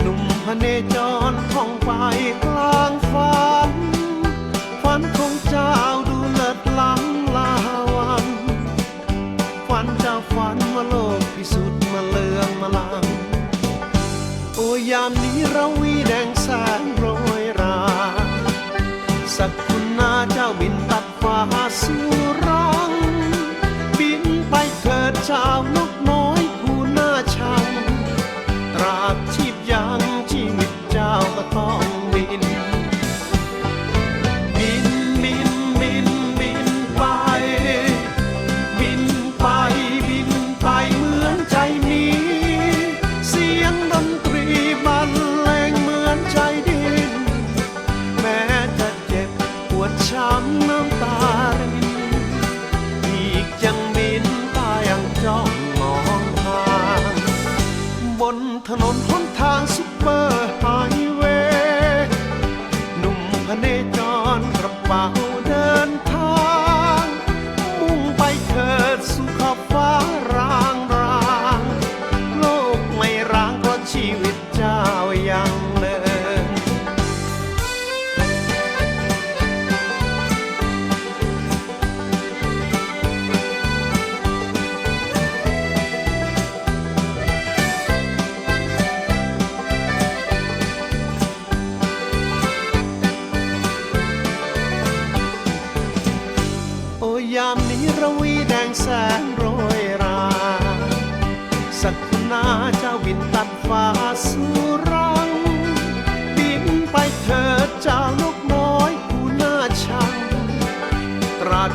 หนุ่มพเนจรท่องไปกลางฝัน ฝันของเจ้าดูเลิศล้ำลาวัน ฝันเจ้าฝันว่าโลกพิสุทธิ์มาเลืองมาลัง โอ้ยามนี้เราวีแดงแสงโรยรา สักคุณนาเจ้าบินตัดฟ้าสุรา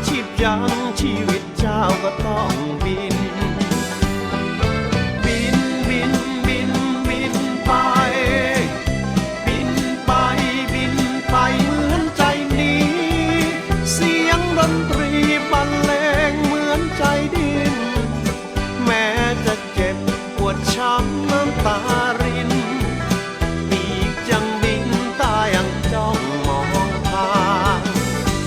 ชีพยังชีวิตเจ้าก็ต้องบิน บินบินบินบินไป บินไปบินไปเหมือนใจนี้ เสียงดนตรีบรรเลงเหมือนใจดิน แม้จะเจ็บปวดช้ำน้ำตารินปีกยังบินตายังจ้องมองทาง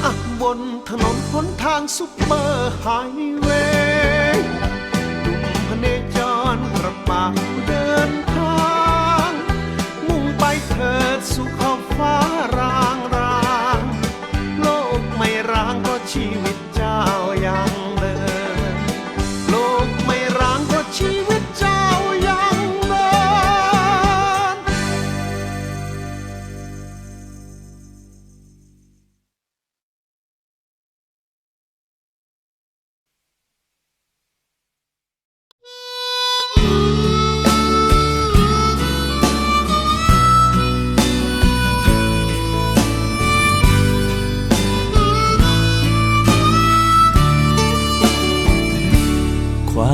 อะบนถนน นทางซุปเปอร์ไฮเวย์หนุ่มพเนจรกระเป๋า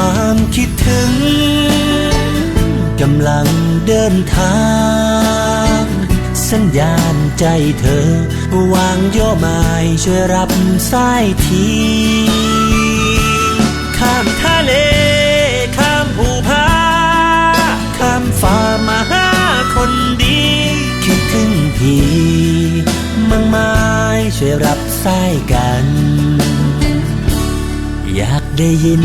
ความคิดถึงกำลังเดินทาง สัญญาณใจเธอ วางโยอไม้ช่วยรับสายทีข้ามทะเล ข้ามภูผาข้ามฟ้ามาหาคนดี คิดถึงพี่ มั่งไม้ช่วยรับสายกัน อยากได้ยิน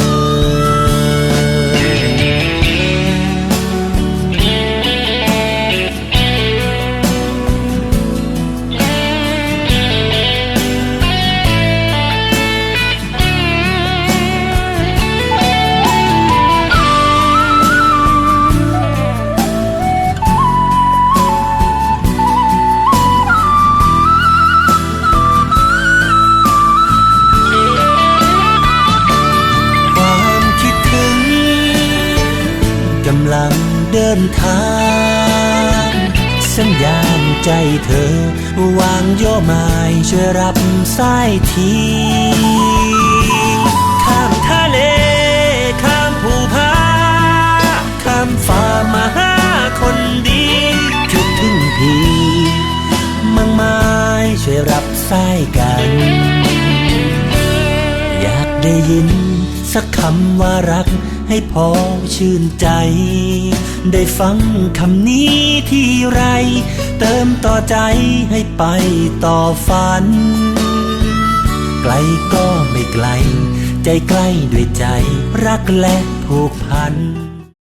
เดินทาง สัญญาณใจเธอ วางโยอไม้ช่วยรับสายทีข้ามทะเล ข้ามภูผาข้ามฟ้ามาหาคนดีคิดถึงพี่มังไม้ช่วยรับสายกัน อยากได้ยินสักคำว่ารัก ให้พอชื่นใจ ได้ฟังคำนี้ที่ไร เติมต่อใจให้ไปต่อฝัน ไกลก็ไม่ไกล ใจใกล้ด้วยใจรักและผูกพัน